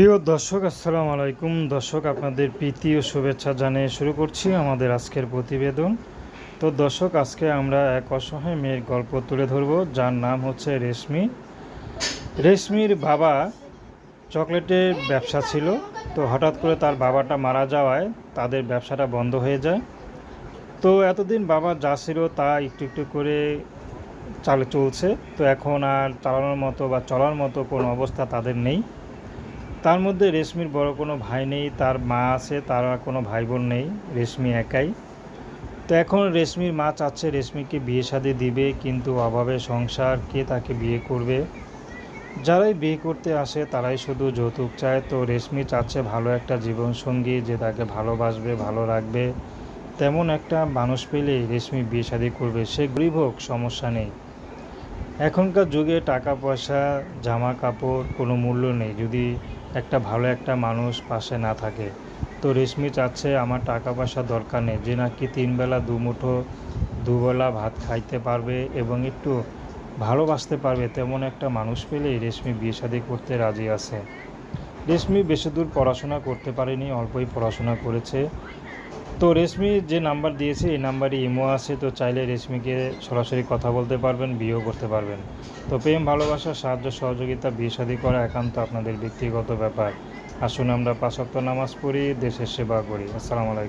প্রিয় দর্শক, আসসালামু আলাইকুম। দর্শক, আপনাদের প্রীতি ও শুভেচ্ছা জানিয়ে শুরু করছি আমাদের আজকের প্রতিবেদন। তো দর্শক, আজকে আমরা এক অসহায় মেয়ের গল্প তুলে ধরব। যার নাম হচ্ছে রেশমি। রেশমির বাবা চকলেটের ব্যবসা ছিল। তো হঠাৎ করে তার বাবাটা মারা যাওয়ায় তাদের ব্যবসাটা বন্ধ হয়ে যায়। তো এতদিন বাবা যা ছিল তা একটু একটু করে চালে চলছে। তো এখন আর চালানোর মতো বা চলার মতো কোনো অবস্থা তাদের নেই। তার মধ্যে রেশমির বড় কোনো ভাই নেই, তার মা আছে, তার আর কোনো ভাই বোন নেই, রেশমি একাই। তো এখন রেশমির মা চাচ্ছে রেশমিকে বিয়ে শাদি দিবে, কিন্তু অভাবে সংসার, কে তাকে বিয়ে করবে? যারাই বিয়ে করতে আসে, তারাই শুধু যৌতুক চায়। তো রেশমি চাচ্ছে ভালো একটা জীবনসঙ্গী যে তাকে ভালোবাসবে, ভালো রাখবে। তেমন একটা মানুষ পেলেই রেশমি বিয়ে শাদি করবে। সে গরিব হোক, সমস্যা নেই। এখনকার যুগে টাকা পয়সা জামা কাপড় কোনো মূল্য নেই। যদি একটা ভালো একটা মানুষ পাশে না থাকে, তো রেশমি চাচ্ছে, আমার টাকা পয়সা দরকার নেই। যে নাকি তিনবেলা দুমুঠো দুবেলা ভাত খাইতে পারবে এবং একটু ভালোবাসতে পারবে, তেমন একটা মানুষ পেলেই রেশমি বিয়ে শাদী করতে রাজি আছে। রেশমি বেশি দূর পড়াশোনা করতে পারেনি, অল্পই পড়াশোনা করেছে। তো রেশমি যে নাম্বার দিয়েছে, এই নাম্বারে ইমো আছে, তো চাইলে রেশমিকে সরাসরি কথা বলতে পারবেন, বিয়েও করতে পারবেন। তো প্রেম, ভালোবাসা, সাহায্য, সহযোগিতা, বিয়ে শাদী করা একান্ত আপনাদের ব্যক্তিগত ব্যাপার। আসুন আমরা পাঁচক্ত নামাজ পড়ি, দেশের সেবা করি। আসসালামু আলাইকুম।